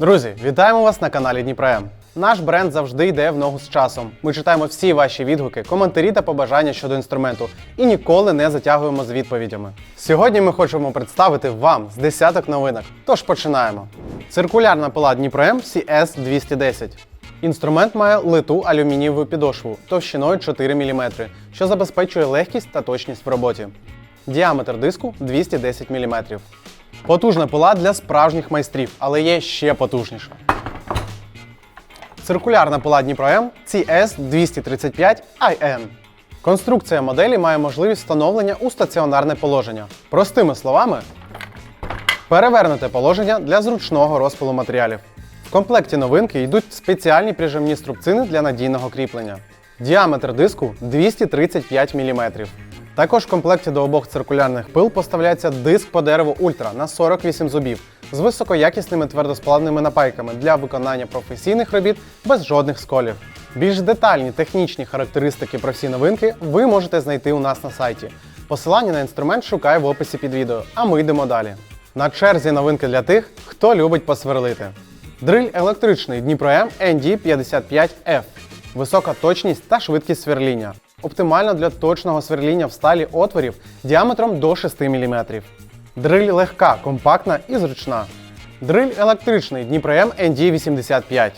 Друзі, вітаємо вас на каналі Дніпром. Наш бренд завжди йде в ногу з часом. Ми читаємо всі ваші відгуки, коментарі та побажання щодо інструменту і ніколи не затягуємо з відповідями. Сьогодні ми хочемо представити вам з десяток новинок. Тож починаємо. Циркулярна пила Дніпром CS 210. Інструмент має литу алюмінієву підошву товщиною 4 мм, що забезпечує легкість та точність в роботі. Діаметр диску 210 мм. Потужна пила для справжніх майстрів, але є ще потужніша. Циркулярна пила Дніпро М CS 235 IN. Конструкція моделі має можливість встановлення у стаціонарне положення. Простими словами, перевернуте положення для зручного розпилу матеріалів. В комплекті новинки йдуть спеціальні прижимні струбцини для надійного кріплення. Діаметр диску 235 мм. Також в комплекті до обох циркулярних пил поставляється диск по дереву Ультра на 48 зубів з високоякісними твердосплавними напайками для виконання професійних робіт без жодних сколів. Більш детальні технічні характеристики про всі новинки ви можете знайти у нас на сайті. Посилання на інструмент шукай в описі під відео, а ми йдемо далі. На черзі новинки для тих, хто любить посверлити. Дриль електричний Дніпро М ND55F. Висока точність та швидкість сверління. Оптимально для точного сверління в сталі отворів діаметром до 6 мм. Дриль легка, компактна і зручна. Дриль електричний Дніпро М ND85.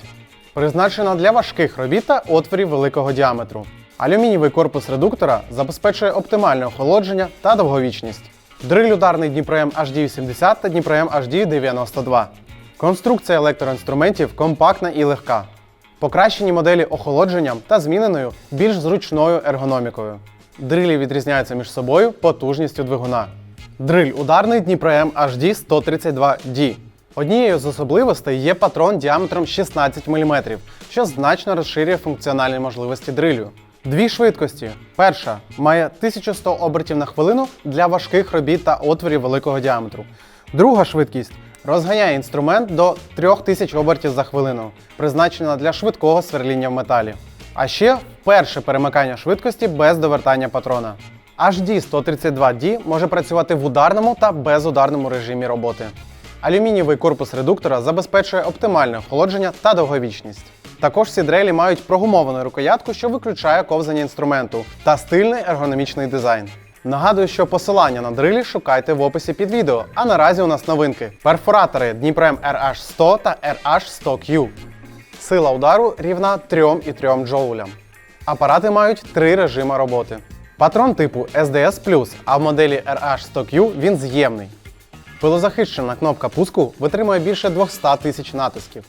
Призначена для важких робіт та отворів великого діаметру. Алюмінієвий корпус редуктора забезпечує оптимальне охолодження та довговічність. Дриль ударний Дніпро М HD80 та Дніпро М HD92. Конструкція електроінструментів компактна і легка. Покращені моделі охолодженням та зміненою більш зручною ергономікою. Дрилі відрізняються між собою потужністю двигуна. Дриль ударний Дніпро М HD 132D. Однією з особливостей є патрон діаметром 16 мм, що значно розширює функціональні можливості дрилю. Дві швидкості. Перша має 1100 обертів на хвилину для важких робіт та отворів великого діаметру. Друга швидкість розганяє інструмент до 3000 обертів за хвилину, призначена для швидкого сверління в металі. А ще перше перемикання швидкості без довертання патрона. HD 132D може працювати в ударному та безударному режимі роботи. Алюмінієвий корпус редуктора забезпечує оптимальне охолодження та довговічність. Також ці дрелі мають прогумовану рукоятку, що виключає ковзання інструменту, та стильний ергономічний дизайн. Нагадую, що посилання на дрилі шукайте в описі під відео. А наразі у нас новинки: перфоратори Дніпром RH100 та RH100Q. Сила удару рівна 3,3 джоулям. Апарати мають три режими роботи. Патрон типу SDS+, а в моделі RH100Q він з'ємний. Пилозахищена кнопка пуску витримує більше 200 тисяч натисків.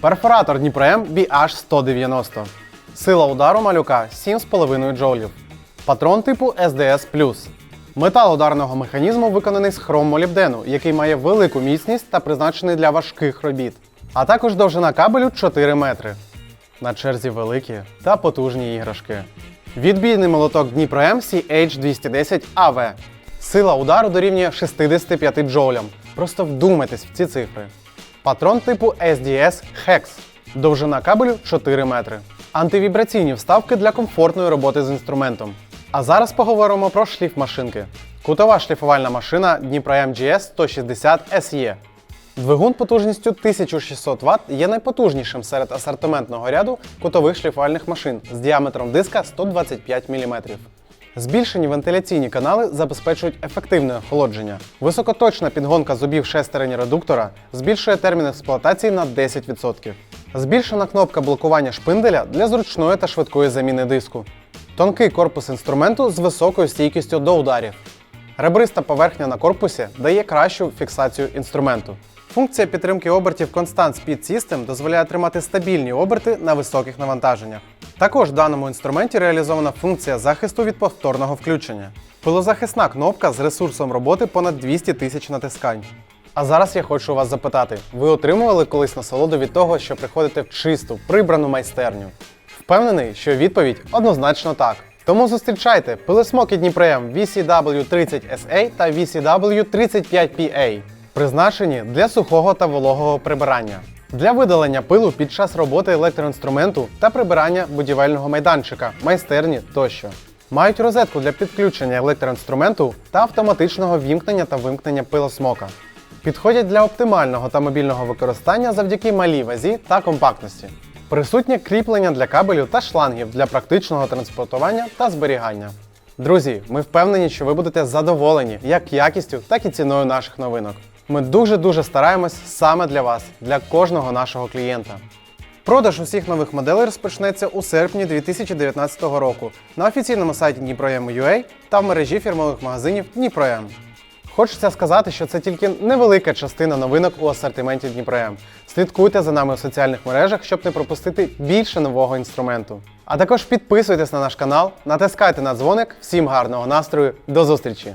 Перфоратор Дніпро BH190. Сила удару малюка 7,5 джоулів. Патрон типу SDS+. Метал ударного механізму виконаний з хроммолібдену, який має велику міцність та призначений для важких робіт. А також довжина кабелю 4 метри. На черзі великі та потужні іграшки. Відбійний молоток Дніпро М CH210 AV. Сила удару дорівнює 65 джоулям. Просто вдумайтесь в ці цифри. Патрон типу SDS HEX. Довжина кабелю 4 метри. Антивібраційні вставки для комфортної роботи з інструментом. А зараз поговоримо про шліф машинки. Кутова шліфувальна машина Дніпро MGS 160 SE. Двигун потужністю 1600 Вт є найпотужнішим серед асортиментного ряду кутових шліфувальних машин з діаметром диска 125 мм. Збільшені вентиляційні канали забезпечують ефективне охолодження. Високоточна підгонка зубів шестерені редуктора збільшує термін експлуатації на 10%. Збільшена кнопка блокування шпинделя для зручної та швидкої заміни диску. Тонкий корпус інструменту з високою стійкістю до ударів. Ребриста поверхня на корпусі дає кращу фіксацію інструменту. Функція підтримки обертів Constant Speed System дозволяє тримати стабільні оберти на високих навантаженнях. Також в даному інструменті реалізована функція захисту від повторного включення. Пилозахисна кнопка з ресурсом роботи понад 200 тисяч натискань. А зараз я хочу вас запитати: ви отримували колись насолоду від того, що приходите в чисту, прибрану майстерню? Впевнений, що відповідь однозначно так. Тому зустрічайте пилосмоки Дніпрем VCW30SA та VCW35PA, призначені для сухого та вологого прибирання. Для видалення пилу під час роботи електроінструменту та прибирання будівельного майданчика, майстерні тощо. Мають розетку для підключення електроінструменту та автоматичного вімкнення та вимкнення пилосмока. Підходять для оптимального та мобільного використання завдяки малій вазі та компактності. Присутнє кріплення для кабелю та шлангів для практичного транспортування та зберігання. Друзі, ми впевнені, що ви будете задоволені як якістю, так і ціною наших новинок. Ми дуже-дуже стараємось саме для вас, для кожного нашого клієнта. Продаж усіх нових моделей розпочнеться у серпні 2019 року на офіційному сайті Дніпроєм.ua та в мережі фірмових магазинів Дніпроєм. Хочеться сказати, що це тільки невелика частина новинок у асортименті Дніпром. Слідкуйте за нами у соціальних мережах, щоб не пропустити більше нового інструменту. А також підписуйтесь на наш канал, натискайте на дзвоник. Всім гарного настрою, до зустрічі!